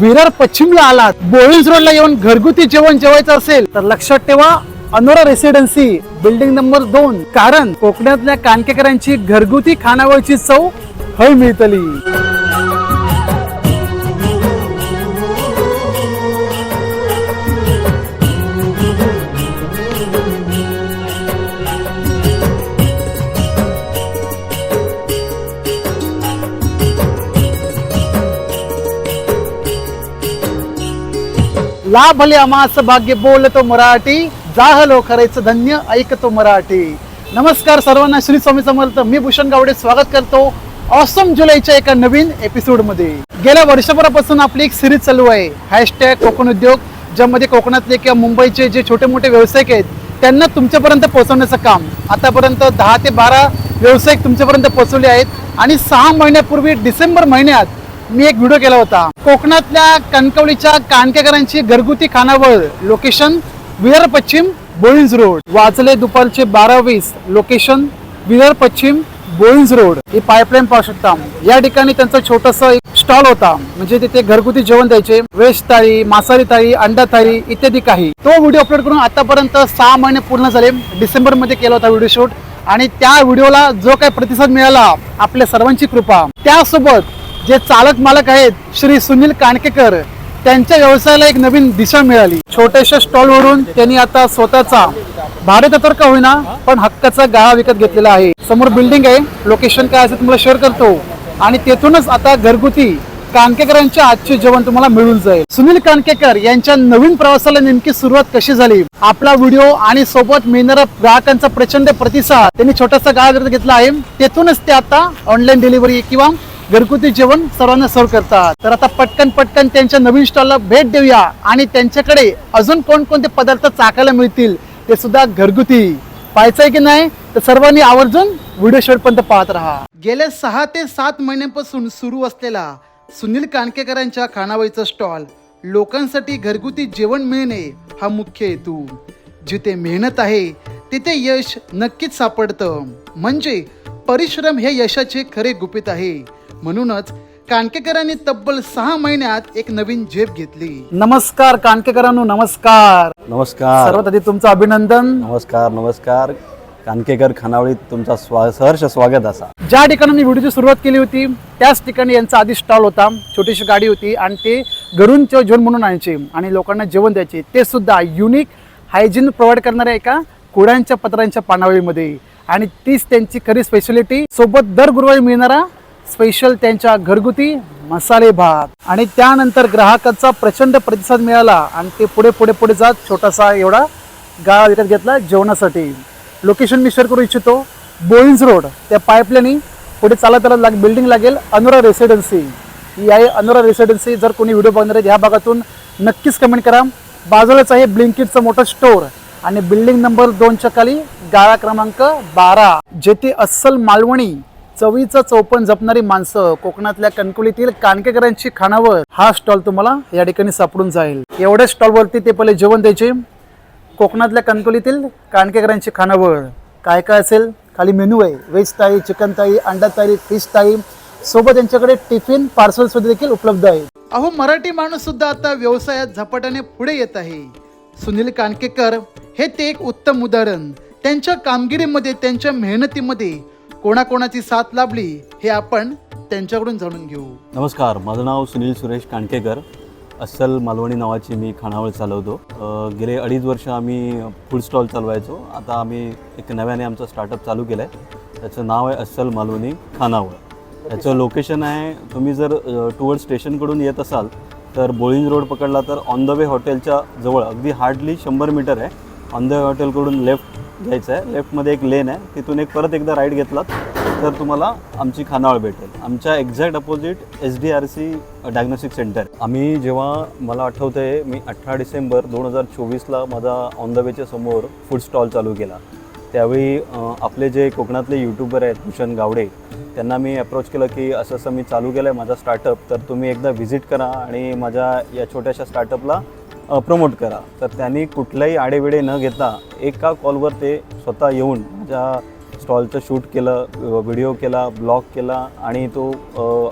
विरार पश्चिमला आलात. बोळीज रोडला येऊन घरगुती जेवण जेवायचं असेल तर लक्षात ठेवा अनोरा रेसिडेन्सी बिल्डिंग नंबर दोन. कारण कोकणातल्या कानकेकरांची घरगुती खानावळची चव हय मिळतली लाभले अमास भाग्य बोलतो मराठी जाहलो करायचं धन्य ऐकतो मराठी. नमस्कार सर्वांना श्री स्वामी समर्थ. मी भूषण गावडे स्वागत करतो ऑसम जुलैच्या एका नवीन एपिसोडमध्ये. गेल्या वर्षभरापासून आपली एक सिरीज चालू आहे. हॅशटॅग कोकण उद्योग ज्यामध्ये कोकणातले किंवा मुंबईचे जे छोटे मोठे व्यावसायिक आहेत त्यांना तुमच्यापर्यंत पोहोचवण्याचं काम. आतापर्यंत दहा ते बारा व्यावसायिक तुमच्यापर्यंत पोहोचवले आहेत. आणि सहा महिन्यापूर्वी डिसेंबर महिन्यात मी एक व्हिडिओ केला होता. कोकणातल्या कणकवलीच्या कानकेकरांची घरगुती खानावळ लोकेशन विदर पश्चिम बोळींज रोड. वाजले दुपारचे बारा वीस लोकेशन विदर पश्चिम बोळींज रोड. ही पाईपलाईन पाहू शकता. या ठिकाणी त्यांचा छोटस एक स्टॉल होता. म्हणजे तिथे घरगुती जेवण द्यायचे. वेज थाळी मांसाहारी थाळी अंडा थाळी इत्यादी काही. तो व्हिडिओ अपलोड करून आतापर्यंत सहा महिने पूर्ण झाले. डिसेंबरमध्ये केला होता व्हिडिओ शूट आणि त्या व्हिडिओला जो काही प्रतिसाद मिळाला आपल्या सर्वांची कृपा. त्यासोबत जे चालक मालक आहेत श्री सुनील काणकेकर त्यांच्या व्यवसायाला एक नवीन दिशा मिळाली. छोट्याशा स्टॉल वरून त्यांनी आता स्वतःचा भाडे तर का होईना पण हक्काचा गाळा विकत घेतलेला आहे. समोर बिल्डिंग आहे लोकेशन काय असेल तुम्हाला शेअर करतो. आणि तेथूनच आता घरगुती कानकेकरांचे आजचे जेवण तुम्हाला मिळून जाईल. सुनील कानकेकर यांच्या नवीन प्रवासाला नेमकी सुरुवात कशी झाली? आपला व्हिडिओ आणि सोबत मिळणारा ग्राहकांचा प्रचंड प्रतिसाद त्यांनी छोटासा गाळा घेतला आहे. तेथूनच ते आता ऑनलाईन डिलिव्हरी किंवा घरगुती जेवण सर्वांना सर्व करतात. तर आता पटकन पटकन त्यांच्या नवीन स्टॉलला भेट देऊया. आणि त्यांच्याकडे अजून कोणकोणते पदार्थ चाकायला मिळतील ते सुद्धा घरगुती. पाहायचंय की नाही तर सर्वांनी आवर्जून व्हिडिओ शेवटपर्यंत पाहत राहा. गेल्या सहा ते सात महिन्यांपासून सुरू असलेला सुनील कानकेकरांच्या खानावळीचा स्टॉल लोकांसाठी घरगुती जेवण मिळणे हा मुख्य हेतू. जिथे मेहनत आहे तिथे यश नक्कीच सापडतं. म्हणजे परिश्रम हे यशाचे खरे गुपित आहे. म्हणूनच कानकेकरांनी तब्बल सहा महिन्यात एक नवीन झेप घेतली. नमस्कार कानकेकरांनो नमस्कार. नमस्कार. सर्वात आधी तुमचं अभिनंदन. नमस्कार नमस्कार. कानकेकर खानावळीत तुमचा स्वा सहर्ष स्वागत असा. ज्या ठिकाणी मी व्हिडिओची सुरुवात केली होती त्याच ठिकाणी यांचा आधी स्टॉल होता. छोटीशी गाडी होती आणि ते घरून जेवण म्हणून आणायचे आणि लोकांना जेवण द्यायचे. ते सुद्धा युनिक हायजीन प्रोव्हाइड करणाऱ्या एका कुड्यांच्या पत्रांच्या पानावळीमध्ये. आणि तीच त्यांची खरी स्पेशालिटी सोबत दर गुरुवारी मिळणारा स्पेशल त्यांच्या घरगुती मसाले भात. आणि त्यानंतर ग्राहकाचा प्रचंड प्रतिसाद मिळाला आणि ते पुढे पुढे पुढे जात छोटासा एवढा गाळा विकत घेतला जेवणासाठी. लोकेशन मी शेअर करू इच्छितो. बोईन्स रोड त्या पाईपलाईनी पुढे चालत चालत लाग बिल्डिंग लागेल अनुरा रेसिडेन्सी ही आहे अनुरा रेसिडेन्सी जर कोणी व्हिडिओ बघणार आहेत ह्या भागातून नक्कीच कमेंट करा. बाजूलाच आहे ब्लिंकिटचं मोठं स्टोअर आणि बिल्डिंग नंबर दोनच्या खाली गाळा क्रमांक बारा. जेथे अस्सल मालवणी चवीचं चौपन जपणारी माणसं कोकणातल्या कणकुलीतील कानकेकरांची खानावर हा स्टॉल तुम्हाला या ठिकाणी सापडून जाईल. एवढ्या स्टॉलवरती ते पहिले जेवण द्यायचे. कोकणातल्या कणकोलीतील कानकेकरांची खानावळ. काय काय असेल? खाली मेनू आहे. व्हेज थाळी चिकन थाळी अंडा थाळी फिश थाळी. सोबत त्यांच्याकडे टिफिन पार्सल सुद्धा देखील उपलब्ध आहे. अहो मराठी माणूस सुद्धा आता व्यवसायात झपाट्याने पुढे येत आहे. सुनील कानकेकर हे ते एक उत्तम उदाहरण. त्यांच्या कामगिरीमध्ये त्यांच्या मेहनतीमध्ये कोणाकोणाची साथ लाभली हे आपण त्यांच्याकडून जाणून घेऊ. नमस्कार माझं नाव सुनील सुरेश काणकेकर अस्सल मालवणी नावाची मी खानावळ चालवतो. गेले अडीच वर्ष आम्ही फूड स्टॉल चालवायचो. आता आम्ही एक नव्याने आमचं स्टार्टअप चालू केलं आहे त्याचं नाव आहे अस्सल मालवणी खानावळ. त्याचं लोकेशन आहे तुम्ही जर टुवर्ड स्टेशनकडून येत असाल तर बोळिंज रोड पकडला तर ऑन द वे हॉटेलच्या जवळ अगदी हार्डली शंभर मीटर आहे. ऑन द वे हॉटेलकडून लेफ्ट घ्यायचं आहे. लेफ्टमध्ये एक लेन आहे. तिथून एक परत एकदा राईट घेतलात तर तुम्हाला आमची खानावळ भेटेल. आमच्या exact opposite S D R C diagnostic centre आम्ही जेव्हा मला आठवतं आहे मी अठरा डिसेंबर दोन हजार चोवीसला माझा ऑन द वेच्या समोर फूड स्टॉल चालू केला. त्यावेळी आपले जे कोकणातले यूट्यूबर आहेत भूषण गावडे त्यांना मी अप्रोच केलं की असं असं मी चालू केलं आहे माझा स्टार्टअप तर तुम्ही एकदा व्हिजिट करा आणि माझ्या या छोट्याशा स्टार्टअपला प्रमोट करा. तर त्यांनी कुठल्याही आडेविडे न घेता एका कॉलवर ते स्वतः येऊन माझ्या स्टॉलचं शूट केलं व्हिडिओ केला ब्लॉग केला आणि तो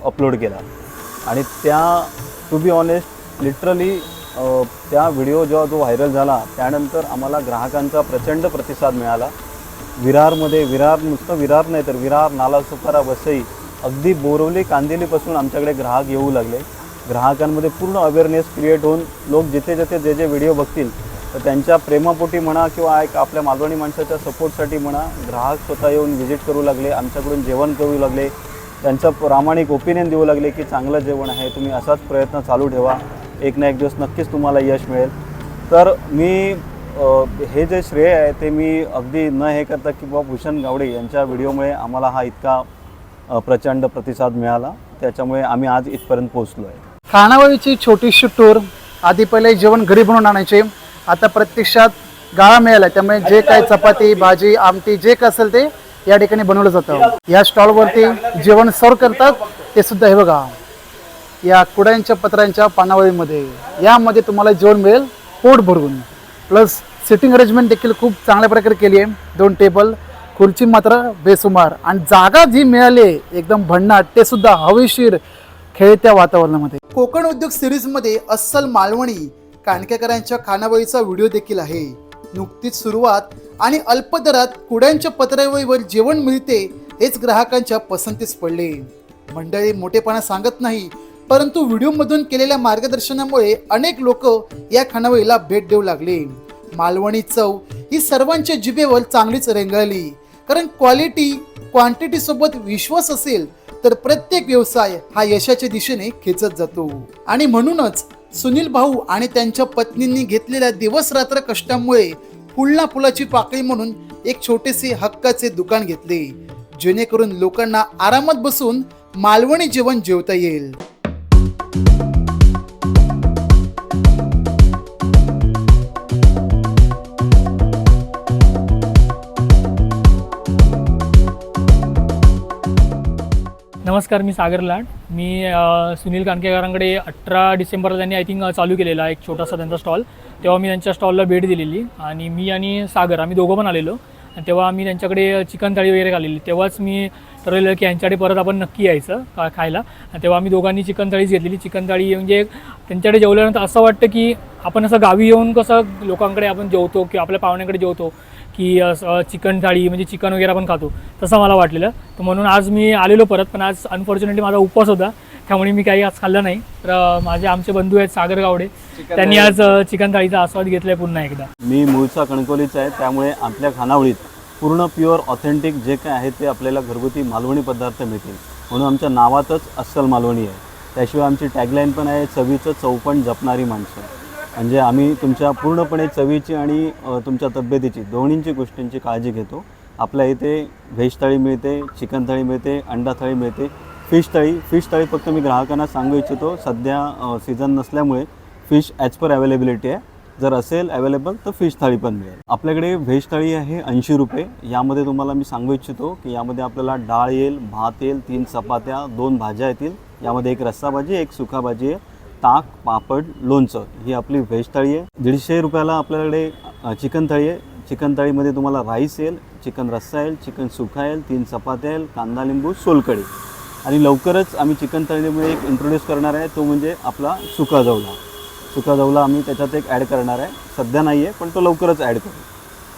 अपलोड केला. आणि त्या टू बी ऑनेस्ट लिटरली त्या व्हिडिओ जेव्हा जो व्हायरल झाला त्यानंतर आम्हाला ग्राहकांचा प्रचंड प्रतिसाद मिळाला. विरारमध्ये विरार नुसतं विरार नाही तर विरार नालासुपारा वसई अगदी बोरवली कांदिलीपासून आमच्याकडे ग्राहक येऊ लागले. ग्राहकांमध्ये पूर्ण अवेअरनेस क्रिएट होऊन लोक जिथे जिथे जे जे व्हिडिओ बघतील तर त्यांच्या प्रेमापोटी म्हणा किंवा एक आपल्या मालवणी माणसाच्या सपोर्टसाठी म्हणा ग्राहक स्वतः येऊन व्हिजिट करू लागले आमच्याकडून जेवण करू लागले त्यांचं प्रामाणिक ओपिनियन देऊ लागले की चांगलं जेवण आहे तुम्ही असाच प्रयत्न चालू ठेवा. एक ना एक दिवस नक्कीच तुम्हाला यश मिळेल. तर मी हे जे श्रेय आहे ते मी अगदी न हे करता की बाबा भूषण गावडे यांच्या व्हिडिओमुळे आम्हाला हा इतका प्रचंड प्रतिसाद मिळाला. त्याच्यामुळे आम्ही आज इथपर्यंत पोहोचलो आहे खानावळीची छोटीशी टूर आधी पहिले जेवण घरी बनवून आणायचे. आता प्रत्यक्षात गाळा मिळाला त्यामुळे जे काय चपाती भाजी आमटी जे काय असेल ते या ठिकाणी बनवलं जातं. या स्टॉलवरती जेवण सर्व करतात ते सुद्धा हे बघा. या कुड्यांच्या पत्रांच्या पानावळीमध्ये. यामध्ये तुम्हाला जेवण मिळेल पोट भरून. प्लस सिटिंग अरेंजमेंट देखील खूप चांगल्या प्रकारे केली आहे. दोन टेबल खुर्ची मात्र बेसुमार. आणि जागा जी मिळाली आहे, एकदम भन्नाट ते सुद्धा हवेशीर खेळत्या वातावरणामध्ये. कोकण उद्योग सिरीजमध्ये अस्सल मालवणी काणकेकरांच्या खानावळीचा व्हिडिओ देखील आहे. नुकतीच सुरुवात आणि अल्प दरात कुड्यांच्या पत्रावळीवर जेवण मिळते हेच ग्राहकांच्या पसंतीस पडले. मंडळी मोठेपणा सांगत नाही परंतु व्हिडिओमधून केलेल्या मार्गदर्शनामुळे अनेक लोक या खानावळीला भेट देऊ लागले. मालवणी चव ही सर्वांच्या जिभेवर चांगलीच रेंगाळली कारण क्वालिटी क्वांटिटी सोबत विश्वास असेल तर प्रत्येक व्यवसाय हा यशाच्या दिशेने खेचत जातो. आणि म्हणूनच सुनील भाऊ आणि त्यांच्या पत्नींनी घेतलेल्या दिवस रात्र कष्टामुळे फुलना फुलाची पाकळी म्हणून एक छोटेसे हक्काचे दुकान घेतले जेणेकरून लोकांना आरामात बसून मालवणी जेवण जेवता येईल. नमस्कार मी सागर लाड. मी सुनील कानकेकरांकडे अठरा डिसेंबरला त्यांनी आय थिंक चालू केलेला एक छोटासा त्यांचा स्टॉल. तेव्हा मी त्यांच्या स्टॉलला भेट दिलेली आणि मी आणि सागर आम्ही दोघं पण आलेलो. आणि तेव्हा आम्ही त्यांच्याकडे चिकन थाळी वगैरे खाल्लेली. तेव्हाच मी ठरवलेलं की यांच्याकडे परत आपण नक्की यायचं का खायला. आणि तेव्हा आम्ही दोघांनी चिकन थाळीच घेतलेली. चिकन थाळी म्हणजे त्यांच्याकडे जेवल्यानंतर असं वाटतं की आपण असं गावी येऊन कसं लोकांकडे आपण जेवतो किंवा आपल्या पाहुण्याकडे जेवतो. की असं चिकन थाळी म्हणजे चिकन वगैरे आपण खातो तसं मला वाटलेलं. तर म्हणून आज मी आलेलो परत पण आज अनफॉर्च्युनेटली माझा उपवास होता. त्यामुळे मी काही आज खाल्लं नाही. तर माझे आमचे बंधू आहेत सागर गावडे. त्यांनी आज चिकन थाळीचा आस्वाद घेतलाय पुन्हा एकदा. मी मूळचा कणकोलीचा आहे त्यामुळे आपल्या खानावळीत पूर्ण प्युअर ऑथेंटिक जे काय आहे ते आपल्याला घरगुती मालवणी पदार्थ मिळतील. म्हणून आमच्या नावातच अस्सल मालवणी आहे. त्याशिवाय आमची टॅगलाईन पण आहे चवीचं चौपण जपणारी माणसं. म्हणजे आम्ही तुमच्या पूर्णपणे चवीची आणि तुमच्या तब्येतीची दोन्हींची गोष्टींची काळजी घेतो. आपल्या इथे व्हेज थाळी मिळते चिकन थाळी मिळते अंडा थाळी मिळते फिश थाळी फिश थाळी फक्त मी ग्राहकांना सांगू इच्छितो सध्या सीझन नसल्यामुळे फिश ॲज पर अवेलेबिलिटी आहे. जर असेल अवेलेबल तर फिश थाळी पण मिळेल. आपल्याकडे व्हेज थाळी आहे ऐंशी रुपये. यामध्ये तुम्हाला मी सांगू इच्छितो की यामध्ये आपल्याला डाळ येईल भात येईल तीन चपात्या दोन भाज्या येतील. यामध्ये एक रस्सा भाजी एक सुखा भाजी आहे. ताक पापड लोणचं ही आपली व्हेज थाळी आहे. दीडशे रुपयाला आपल्याकडे चिकन थाळी आहे. चिकन थाळीमध्ये तुम्हाला राईस येईल चिकन रस्सा येईल चिकन सुका येईल तीन चपात्या येईल कांदा लिंबू सोलकढी. आणि लवकरच आम्ही चिकन थाळीमध्ये एक इंट्रोड्यूस करणार आहे तो म्हणजे आपला सुका जवला. सुका जवला आम्ही त्याच्यात एक ॲड करणार आहे. सध्या नाही आहे पण तो लवकरच ॲड करू.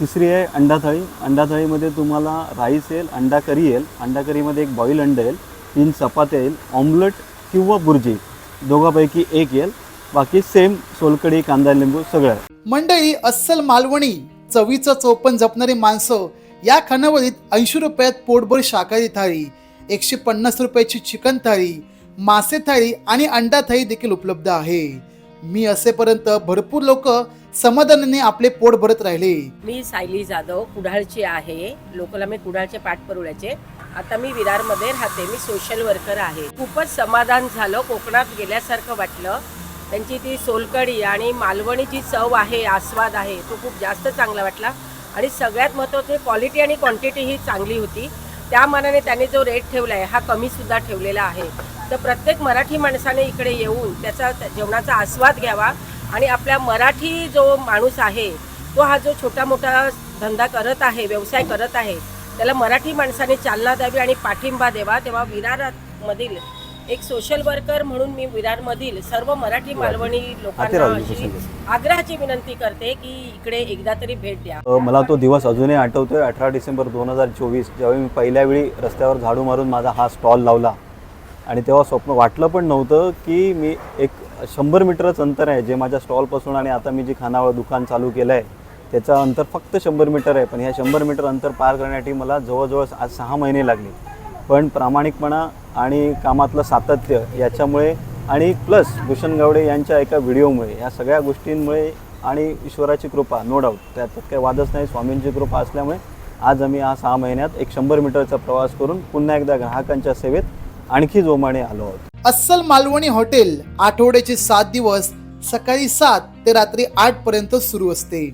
तिसरी आहे अंडा थाळी. अंडा थाळीमध्ये तुम्हाला राईस येईल अंडा करी येईल. अंडा करीमध्ये एक बॉईल अंडा येईल तीन चपात्या येईल ऑमलेट किंवा बुर्जी. दोघांपैकी एक येईल. बाकी सेम सोलकढी कांदा लिंबू सगळं मंडळी अस्सल मालवणी चवीचं चौपन जपणारी माणसं या खानावळीत ऐंशी रुपयात पोटभर शाकाहारी थाळी एकशे पन्नास रुपयाची चिकन थाळी मासे थाळी आणि अंडा थाळी देखील उपलब्ध आहे. मी असेपर्यंत भरपूर लोक समाधानाने आपले पोट भरत राहिले. मी सायली जाधव कुडाळची आहे. लोकल मी कुडाळचे पाठपरुड्याचे आता मी विरारमध्ये राहते. मी सोशल वर्कर आहे. खूपच समाधान झालं. कोकणात गेल्यासारखं वाटलं. त्यांची ती सोलकढी आणि मालवणी जी चव आहे आस्वाद आहे तो खूप जास्त चांगला वाटला. आणि सगळ्यात महत्त्वाचं क्वालिटी आणि क्वांटिटी ही चांगली होती. त्या मानाने त्यांनी जो रेट ठेवला आहे हा कमीसुद्धा ठेवलेला आहे. तर प्रत्येक मराठी माणसाने इकडे येऊन त्याचा जेवणाचा आस्वाद घ्यावा आणि आपल्या मराठी जो माणूस आहे तो हा जो छोटा मोठा धंदा करत आहे व्यवसाय करत आहे त्याला मराठी माणसाने चालना द्यावी आणि पाठिंबा द्यावा तेव्हा विरारामधील एक सोशल वर्कर म्हणून मी विरारमधील सर्व मराठी मालवणी लोकांना अशी. आग्रहाची विनंती करते की इकडे एकदा तरी भेट द्या. मला तो दिवस अजूनही आठवतोय. अठरा डिसेंबर दोन हजार चोवीस ज्यावेळी मी पहिल्या वेळी रस्त्यावर झाडू मारून माझा हा स्टॉल लावला. आणि तेव्हा स्वप्न वाटलं पण नव्हतं की मी एक शंभर मीटरच अंतर आहे. जे माझ्या स्टॉलपासून आणि आता मी जे खानावळ दुकान चालू केलं आहे त्याचं अंतर फक्त शंभर मीटर आहे पण ह्या शंभर मीटर अंतर पार करण्यासाठी मला जवळजवळ आज सहा महिने लागले. पण प्रामाणिकपणा आणि कामातलं सातत्य याच्यामुळे आणि प्लस भूषण गावडे यांच्या एका व्हिडिओमुळे या सगळ्या गोष्टींमुळे आणि ईश्वराची कृपा नो डाऊट त्यात काही वादच नाही स्वामींची कृपा असल्यामुळे आज आम्ही हा सहा महिन्यात एक शंभर मीटरचा प्रवास करून पुन्हा एकदा ग्राहकांच्या सेवेत आणखी जोमाने आलो आहोत. अस्सल मालवणी हॉटेल आठवड्याचे सात दिवस सकाळी सात ते रात्री आठ पर्यंत सुरू असते.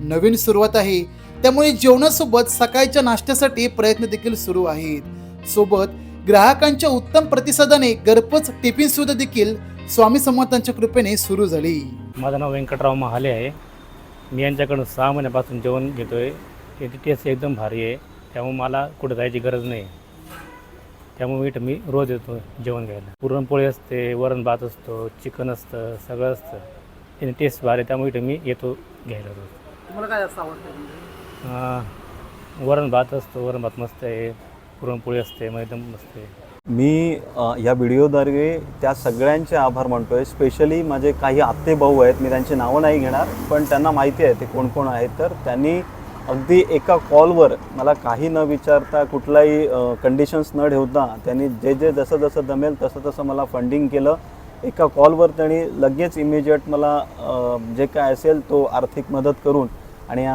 नवीन सुरुवात आहे. त्यामुळे जेवणासोबत सकाळच्या नाश्त्यासाठी प्रयत्न देखील सुरू आहेत. सोबत ग्राहकांच्या उत्तम प्रतिसादाने घरपोच टिफिन सुविधा देखील स्वामी समर्थांच्या कृपेने सुरू झाली. माझं नाव व्यंकटराव महाले आहे. मी यांच्याकडून सहा महिन्यापासून जेवण घेतो आहे याची टेस्ट एकदम भारी आहे. त्यामुळे मला कुठं जायची गरज नाही. त्यामुळे मी इथं मी रोज येतो जेवण घ्यायला. पुरणपोळी असते वरण भात असतो चिकन असतं सगळं असतं. त्याने टेस्ट भारी आहे. त्यामुळे मी येतो घ्यायला रोज. तुम्हाला काय जास्त आवडतं अं, वरण भात असतो वरण भात मस्त आहे पुरणपोळी असते मग एकदम मस्त आहे. मी अ, या व्हिडिओद्वारे त्या सगळ्यांचे आभार मानतोय. स्पेशली माझे काही आत्ते भाऊ आहेत मी त्यांची नावं नाही घेणार पण त्यांना माहिती आहे ते कोण कोण आहेत. तर त्यांनी अगदी एका कॉलवर मला काही न विचारता कुठलाही कंडिशन्स न ठेवता त्यांनी जे जे जसं जसं जमेल तसं तसं मला फंडिंग केलं. एका कॉलवर त्यांनी लगेच इमिजिएट मला अ, जे काय असेल तो आर्थिक मदत करून आणि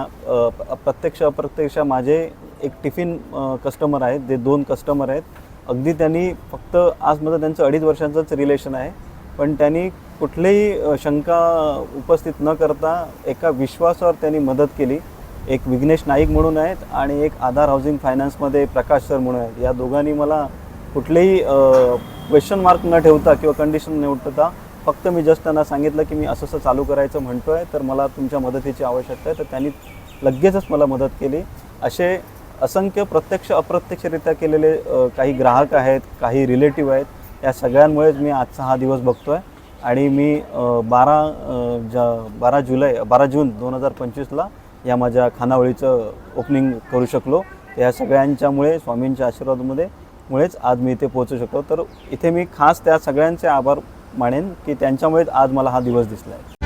प्रत्यक्ष अप्रत्यक्ष माझे एक टिफिन कस्टमर आहेत जे दोन कस्टमर आहेत. अगदी त्यांनी फक्त आज माझं त्यांचं अडीच वर्षांचंच रिलेशन आहे. पण त्यांनी कुठलीही शंका उपस्थित न करता एका विश्वासावर त्यांनी मदत केली. एक विघ्नेश नाईक म्हणून आहेत आणि एक आधार हाऊसिंग फायनान्समध्ये प्रकाश सर म्हणून आहेत. या दोघांनी मला कुठलेही क्वेश्चन मार्क न ठेवता किंवा कंडिशन न ठेवता फक्त मी जस्ट त्यांना सांगितलं की मी असं असं चालू करायचं म्हणतो आहे तर मला तुमच्या मदतीची आवश्यकता आहे. तर त्यांनी लगेचच मला मदत केली. असे असंख्य प्रत्यक्ष अप्रत्यक्षरित्या केलेले काही ग्राहक आहेत काही रिलेटिव्ह आहेत या सगळ्यांमुळेच मी आजचा हा दिवस बघतो आहे आणि मी बारा ज्या बारा जुलै बारा जून दोन हजार पंचवीसला या माझ्या खानावळीचं ओपनिंग करू शकलो. या सगळ्यांच्यामुळे स्वामींच्या आशीर्वादामध्ये मुळेच आज मी इथे पोहोचू शकलो. तर इथे मी खास त्या सगळ्यांचे आभार म्हणेन की त्यांच्यामुळेच आज मला हा दिवस दिसला आहे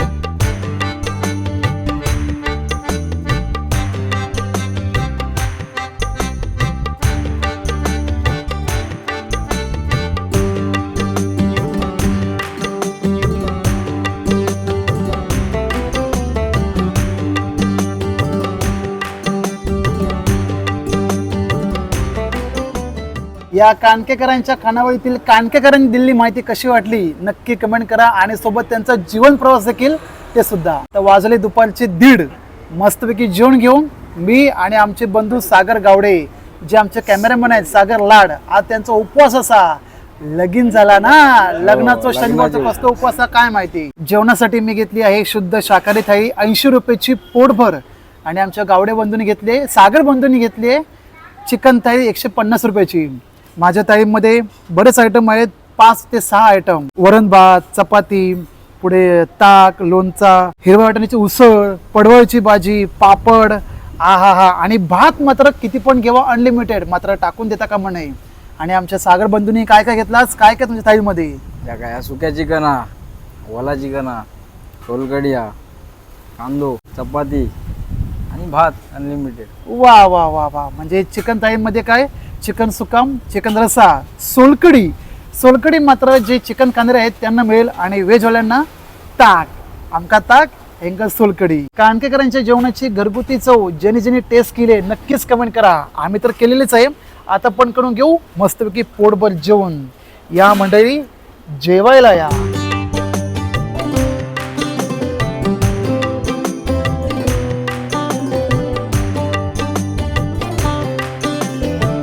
या कानकेकरांच्या खानावळीतील कानकेकरांनी दिलेली माहिती कशी वाटली नक्की कमेंट करा आणि सोबत त्यांचा जीवन प्रवास देखील ते सुद्धा. तर वाजले दुपारचे दीड. मस्तपैकी जेवण घेऊन मी आणि आमचे बंधू सागर गावडे जे आमचे कॅमेरामॅन आहेत सागर लाड आज त्यांचा उपवास असा. लगीन झाला ना? लग्नाचा शनिवारचा कसला उपवास हा काय माहिती? जेवणासाठी मी घेतली आहे शुद्ध शाकाहारी थाळी ऐंशी रुपयाची पोटभर. आणि आमच्या गावडे बंधूंनी घेतली सागर बंधूंनी घेतली चिकन थाळी एकशे पन्नास रुपयाची. माझ्या थाळीमध्ये बरेच आयटम आहेत. पाच ते सहा आयटम वरण भात चपाती पुढे ताक लोणचा हिरव्या वाटाण्याची उसळ पडवळची भाजी पापड आ हा हा आणि भात मात्र किती पण घेवा अनलिमिटेड मात्र टाकून देता का म्हणे आणि आमच्या सागर बंधूंनी काय काय घेतलास काय काय तुमच्या थाळीमध्ये त्या काय सुक्या चिकना ओला चिकना सोलकडिया कांदो चपाती आणि भात अनलिमिटेड वा वा वा वा. म्हणजे चिकन थाळीमध्ये काय? चिकन सुकाम चिकन रसा सोलकडी सोलकडी मात्र जे चिकन कांदरे आहेत त्यांना मिळेल. आणि व्हेजवाल्यांना ताक. आमका ताक हेंका सोलकडी कानकेकरांच्या जेवणाची घरगुती चव ज्यांनी ज्यांनी टेस्ट केली नक्कीच कमेंट करा. आम्ही तर केलेलेच आहे. आता पण करून घेऊ. मस्तपैकी पोटभर जेवण. या मंडळी जेवायला या.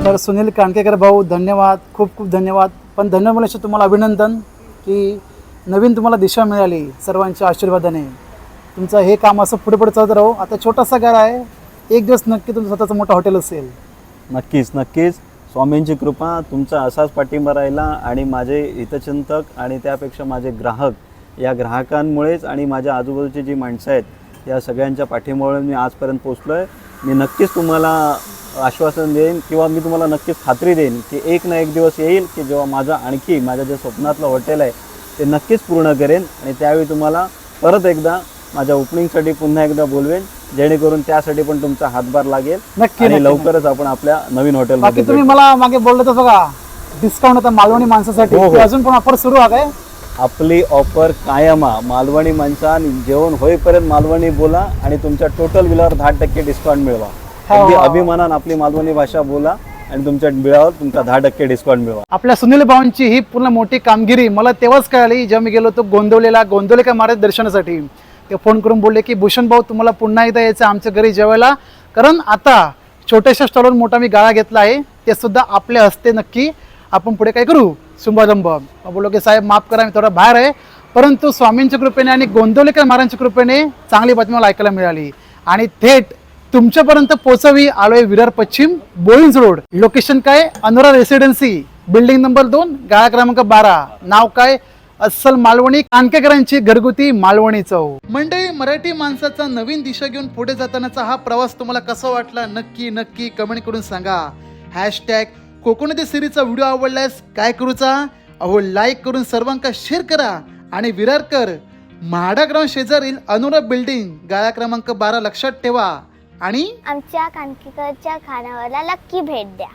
तर सुनील कानकेकर भाऊ धन्यवाद खूप खूप धन्यवाद. पण धन्यवाद बोलायचं तुम्हाला अभिनंदन की नवीन तुम्हाला दिशा मिळाली सर्वांच्या आशीर्वादाने. तुमचं हे काम असं पुढे पुढे चालत राहू. आता छोटासा घर आहे. एक दिवस नक्की तुमचं स्वतःचं मोठं हॉटेल असेल. नक्कीच नक्कीच. स्वामींची कृपा तुमचा असाच पाठिंबा राहिला आणि माझे हितचिंतक आणि त्यापेक्षा माझे ग्राहक या ग्राहकांमुळेच आणि माझ्या आजूबाजूची जी माणसं आहेत या सगळ्यांच्या पाठिंबामुळे मी आजपर्यंत पोचलो आहे मी नक्कीच तुम्हाला आश्वासन देईन किंवा मी तुम्हाला नक्कीच खात्री देईन की एक ना एक दिवस येईल की जेव्हा माझं आणखी माझ्या जे स्वप्नातलं हॉटेल आहे ते नक्कीच पूर्ण करेन आणि त्यावेळी तुम्हाला परत एकदा माझ्या ओपनिंगसाठी पुन्हा एकदा बोलवेन जेणेकरून त्यासाठी पण तुमचा हातभार लागेल नक्की आणि लवकरच आपण आपल्या नवीन बाकी हॉटेलमध्ये तुम्ही. मला मागे बोललं तर बघा डिस्काउंट होता मालवणी माणसासाठी हो, हो. अजून पण ऑफर सुरू आहे आपली ऑफर कायम. मालवणी माणसान जेवण होईपर्यंत मालवणी बोला आणि तुमच्या टोटल बिलावर दहा टक्के डिस्काउंट मिळवा अगदी हो. अभिमानान आपली मालवणी भाषा बोला आणि तुमच्या बिलावर तुमचा दहा टक्के डिस्काउंट मिळवा. आपल्या सुनील भाऊंची ही पूर्ण मोठी कामगिरी मला तेव्हाच कळाली जेव्हा मी गेलो होतो गोंदवलेला गोंदवलेकर महाराज दर्शनासाठी. ते फोन करून बोलले की भूषण भाऊ तुम्हाला पुन्हा एकदा यायचं आमच्या घरी जेवायला. कारण आता छोट्याशा स्टॉलवर मोठा मी गाळा घेतला आहे ते सुद्धा आपल्या हस्ते नक्की आपण पुढे काय करू? शुभारंभ. बोललो की साहेब माफ करा मी थोडा बाहेर आहे. परंतु स्वामींच्या कृपेने आणि गोंदवलेकर महाराजांच्या कृपेने चांगली बातमी मला ऐकायला मिळाली. आणि थेट तुमच्यापर्यंत पोहोचवी आलोय विरार पश्चिम बोईन्स रोड. लोकेशन काय? अनुरा रेसिडेन्सी बिल्डिंग नंबर दोन गाळा क्रमांक बारा. नाव काय? अस्सल मालवणी कानकेकरांची घरगुती मालवणी चव मंडळी मराठी माणसाचा नवीन दिशा घेऊन पुढे जातानाचा हा प्रवास तुम्हाला कसा वाटला? नक्की नक्की कमेंट करून सांगा. हॅशटॅग कोकणातील सिरीजचा व्हिडिओ आवडल्यास काय करूचा? अहो लाईक करून सर्वांका शेअर करा आणि विरारकर म्हाडा ग्राउंड शेजारील अनुरा बिल्डिंग गाळा क्रमांक बारा लक्षात ठेवा. आणि आमच्या कानकीकरच्या खानावरला नक्की भेट द्या.